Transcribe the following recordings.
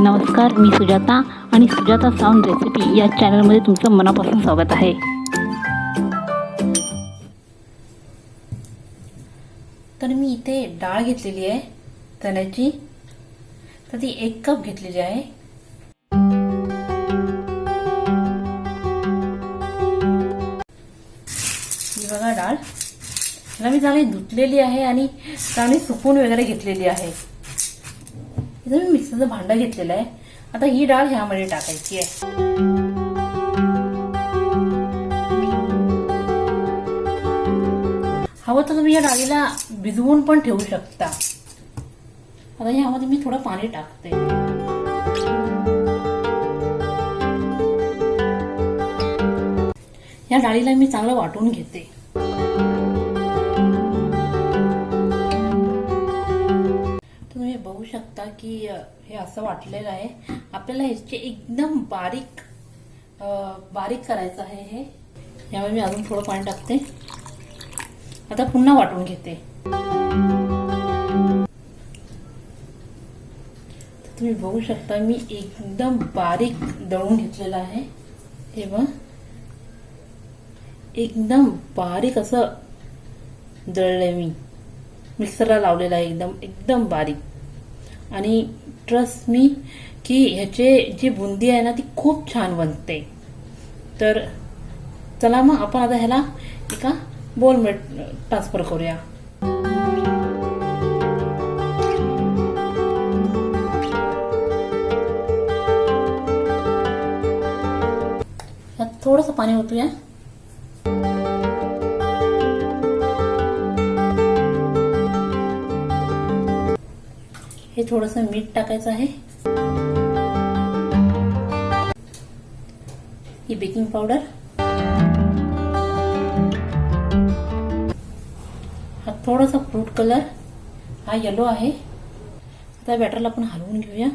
नमस्कार मी सुजाता आणि Sujata sound recipe या चॅनलमध्ये तुमचं मनापासून स्वागत आहे. तर मी इथे डाळ घेतलेली आहे चण्याची. तर ती एक कप घेतलेली आहे. ही बघा डाळ. मी चांगली धुतलेली आहे आणि चांगली सुकून वगैरे घेतलेली आहे. इथं मी मिक्सरचं भांडं घेतलेलं आहे. आता ही डाळ ह्यामध्ये टाकायची आहे. हवं तर तुम्ही या डाळीला भिजवून पण ठेवू शकता. आता ह्यामध्ये मी थोडं पाणी टाकते. या डाळीला मी चांगलं वाटून घेते. बघू शकता की हे असं वाटलेलं आहे. आपल्याला ह्याचे एकदम बारीक बारीक करायचं आहे हे. यामुळे मी अजून थोडं पाणी टाकते. आता पुन्हा वाटून घेते. तुम्ही बघू शकता मी एकदम बारीक दळून घेतलेलं आहे. हे बघ. एकदम बारीक असं दळलंय मी. मिक्सरला लावलेलं आहे एकदम एकदम बारीक. आणि ट्रस्ट मी की ह्याचे जी बुंदी आहे ना ती खूप छान बनते. तर चला मग आपण आता ह्याला एका बोलमध्ये ट्रान्सफर करूया. थोडंसं पाणी ओतूया. थोडंसं मीठ टाकायचं आहे. ही बेकिंग पावडर हा थोडासा फ्रूट कलर हा येलो आहे. आता बॅटरला आपण हलवून घेऊया.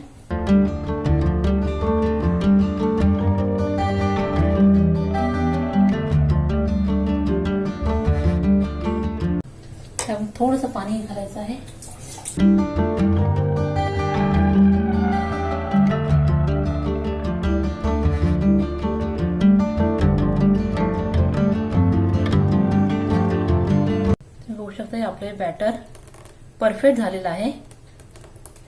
आपले बॅटर परफेक्ट झालेलं आहे.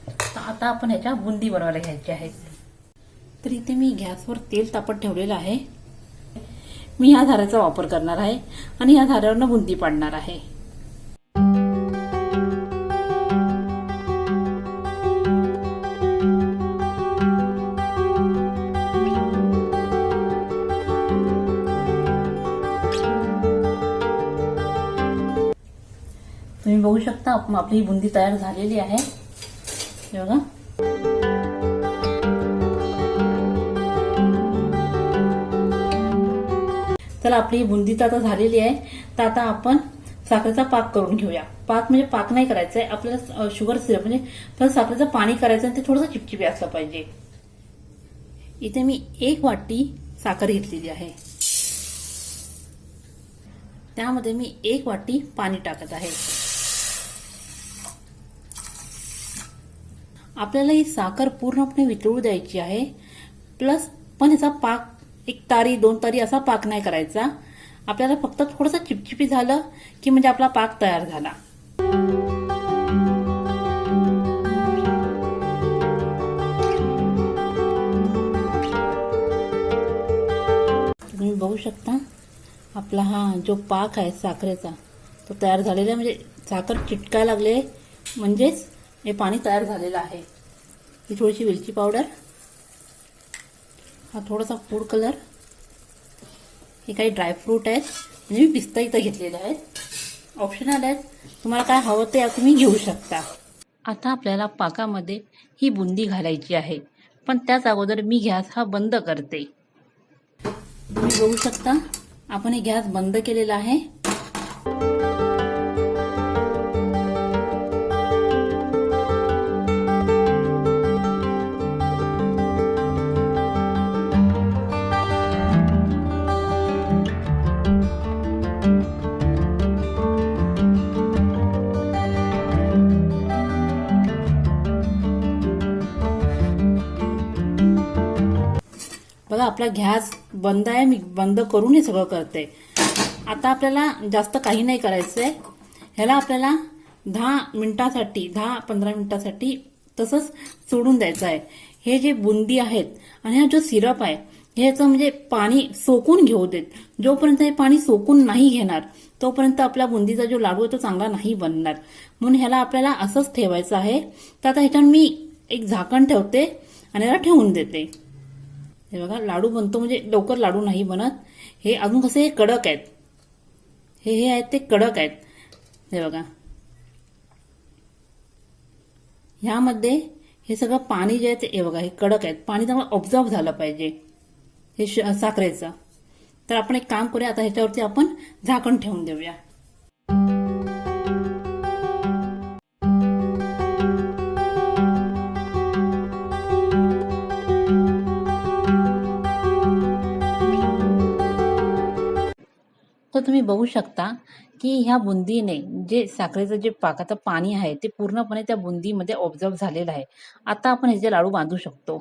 तर आता आपण ह्याच्या बुंदी बनवायला घ्यायची आहेत तर इथे मी गॅसवर तेल तापत ठेवलेलं आहे. मी ह्या धाराचा वापर करणार आहे आणि ह्या धाऱ्यावरनं बुंदी पाडणार आहे. तुम्ही बघू शकता आपली ही बुंदी तयार झालेली आहे. बघा. चला आपली ही बुंदी तर आता झालेली आहे. तर आता आपण साखरेचा पाक करून घेऊया. पाक म्हणजे पाक नाही करायचा आहे आपल्याला शुगर सिरप म्हणजे पण साखरेचं पाणी करायचं आणि ते थोडंसं चिपचिपी असलं पाहिजे. इथे मी एक वाटी साखर घेतलेली आहे. त्यामध्ये मी एक वाटी पाणी टाकत आहे. आपल्याला ही साखर पूर्णपणे वितळू द्यायची आहे. प्लस पण ह्याचा पाक एक तारी दोन तारी असा पाक नाही करायचा. आपल्याला फक्त थोडंसं चिपचिपी झालं की म्हणजे आपला पाक तयार झाला. तुम्ही बघू शकता आपला हा जो पाक आहे साखरेचा तो तयार झालेला म्हणजे साखर चिटकायला लागले म्हणजेच हे पाणी तयार झालेलं आहे. ही थोडीशी वेलची पावडर. हा थोडासा फूड कलर. हे काही ड्रायफ्रूट आहेत. म्हणजे मी पिस्ता इथं घेतलेले आहेत. ऑप्शनल आहेत. तुम्हाला काय हवं ते तुम्ही घेऊ शकता. आता आपल्याला पाकामध्ये ही बुंदी घालायची आहे. पण त्याच अगोदर मी गॅस हा बंद करते. तुम्ही बघू शकता. आपण हे गॅस बंद केलेला आहे. आपला गॅस बंद आहे मी बंद करून हे सगळं करते. आता आपल्याला जास्त काही नाही करायचं आहे ह्याला आपल्याला दहा मिनिटासाठी दहा पंधरा मिनिटासाठी तसंच सोडून द्यायचं आहे हे जे बुंदी आहेत आणि हा जो सिरप आहे ह्याचं म्हणजे पाणी सोकून घेऊ देत. जोपर्यंत हे पाणी सोकून नाही घेणार तोपर्यंत आपला बुंदीचा जो लाडू आहे तो चांगला नाही बनणार. म्हणून ह्याला आपल्याला असंच ठेवायचं आहे. तर आता ह्याच्यावर मी एक झाकण ठेवते आणि याला ठेवून देते. हे बघा लाडू बनतो म्हणजे लवकर लाडू नाही बनत. हे अजून कसे हे कडक आहेत. हे हे आहेत ते कडक आहेत. हे बघा. ह्यामध्ये हे सगळं पाणी जे आहे ते हे बघा हे कडक आहेत. पाणी चांगलं ऑब्झर्व झालं पाहिजे. हे श- साखरेचं. तर आपण एक काम करूया आता ह्याच्यावरती आपण झाकण ठेवून देऊया. तर तुम्ही बघू शकता की ह्या बुंदीने जे साखरेचं जे पाकाचं पाणी आहे ते पूर्णपणे त्या बुंदीमध्ये ऑब्झर्व झालेलं आहे. आता आपण ह्याचे लाडू बांधू शकतो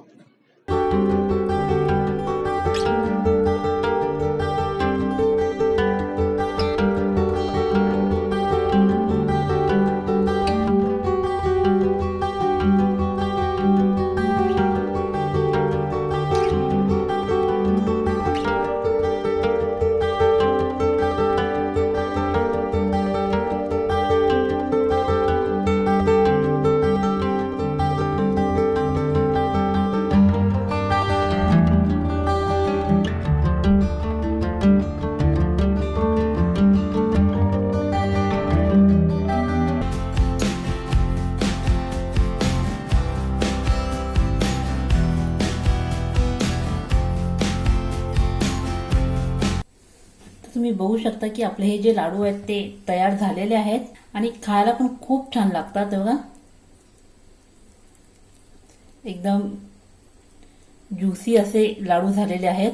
तुम्ही बघू शकता की आपले हे जे लाडू आहेत ते तयार झालेले आहेत आणि खायला पण खूप छान लागतात बघा. एकदम ज्युसी असे लाडू झालेले आहेत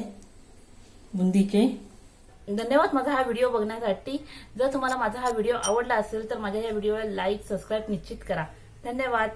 बुंदीचे. धन्यवाद माझा हा व्हिडिओ बघण्यासाठी. जर तुम्हाला माझा हा व्हिडिओ आवडला असेल तर माझ्या या व्हिडिओला लाईक सबस्क्राईब निश्चित करा. धन्यवाद.